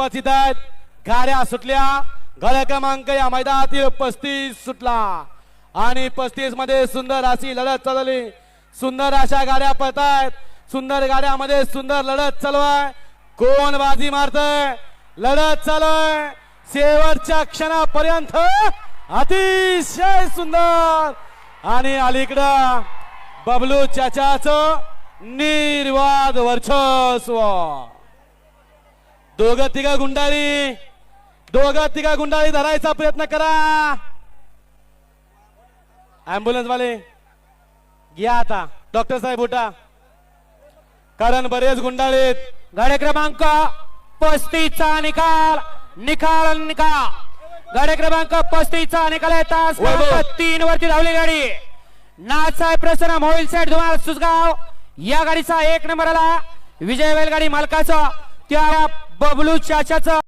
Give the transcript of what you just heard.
उपस्थित आहेत. गाड्या सुटल्या. गाड्या क्रमांक या मैदानातील पस्तीस सुटला. आणि पस्तीसमध्ये सुंदर अशी लढत चालवली सुंदर अशा गाड्या पळतायत. सुंदर गाड्यामध्ये सुंदर लढत चालू आहे कोण बाजी मारतय? लढत चालू आहे शेवटच्या क्षणापर्यंत अतिशय सुंदर. आणि अलीकडं बबलू चाचाच निर्वाद वर्चस्व. दोघ तिघ गुंडाळी. दोघ तिघ गुंडाळी धरायचा प्रयत्न करा. अँब्युलन्स वाले घ्या आता. डॉक्टर साहेब उठा. कारण बरेच गुंडाळीत गाडी क्रमांक पस्तीसचा निकाल. निकाल निकाल. गाडी क्रमांक पस्तीसचा निकाल आहे. तास तीन वरती धावली गाडी. नाथसाहेब प्रसन्न मोबाईल सेट धुमाळ सुसगाव या गाडीचा एक नंबर आला. विजय बैलगाडी मालकाचा. त्या बबलू चाच्याचा